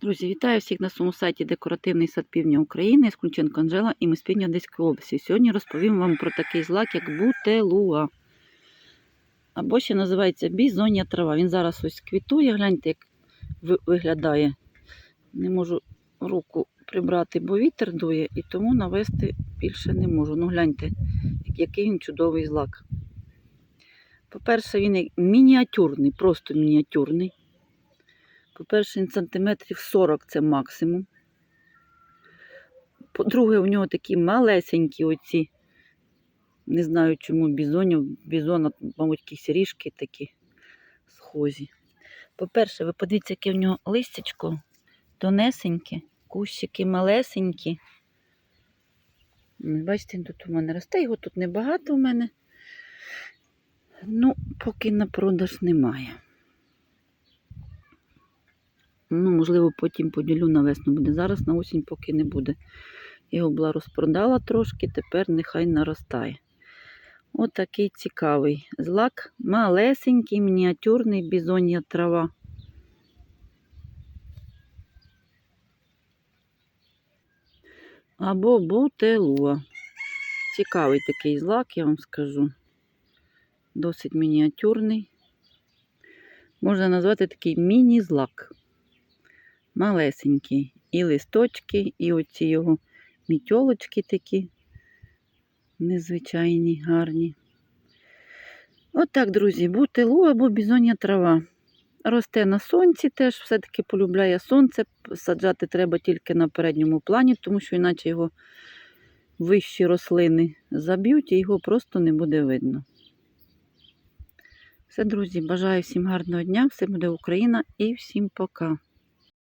Друзі, вітаю всіх на своєму сайті Декоративний сад Півдня України. Я Скунченко Анжела і ми з Півдня Одеської області. Сьогодні розповім вам про такий злак, як бутелуа. Або ще називається бізоння трава. Він зараз ось квітує. Гляньте, як виглядає. Не можу руку прибрати, бо вітер дує, і тому навести більше не можу. Ну, гляньте, який він чудовий злак. По-перше, він мініатюрний, просто мініатюрний. По-перше, сантиметрів 40 це максимум. По-друге, у нього такі малесенькі оці, не знаю чому, бізонів, бізона, мабуть, якісь ріжки такі схожі. По-перше, ви подивіться, яке в нього листячко тонесеньке, кущики малесенькі. Бачите, тут у мене росте, його тут небагато у мене. Ну, поки на продаж немає. Ну, можливо, потім поділю на весну буде. Зараз на осінь поки не буде. Його була розпродала трошки, тепер нехай наростає. От цікавий злак. Малесенький, мініатюрний бізоння трава. Або бутелуа. Цікавий такий злак, я вам скажу. Досить мініатюрний. Можна назвати такий міні-злак малесенький. І листочки, і оці його мітьолочки такі незвичайні, гарні. От так, друзі, бутилу або бізоння трава. Росте на сонці теж, все-таки полюбляє сонце. Саджати треба тільки на передньому плані, тому що іначе його вищі рослини заб'ють і його просто не буде видно. Все, друзі, бажаю всім гарного дня, все буде Україна і всім пока.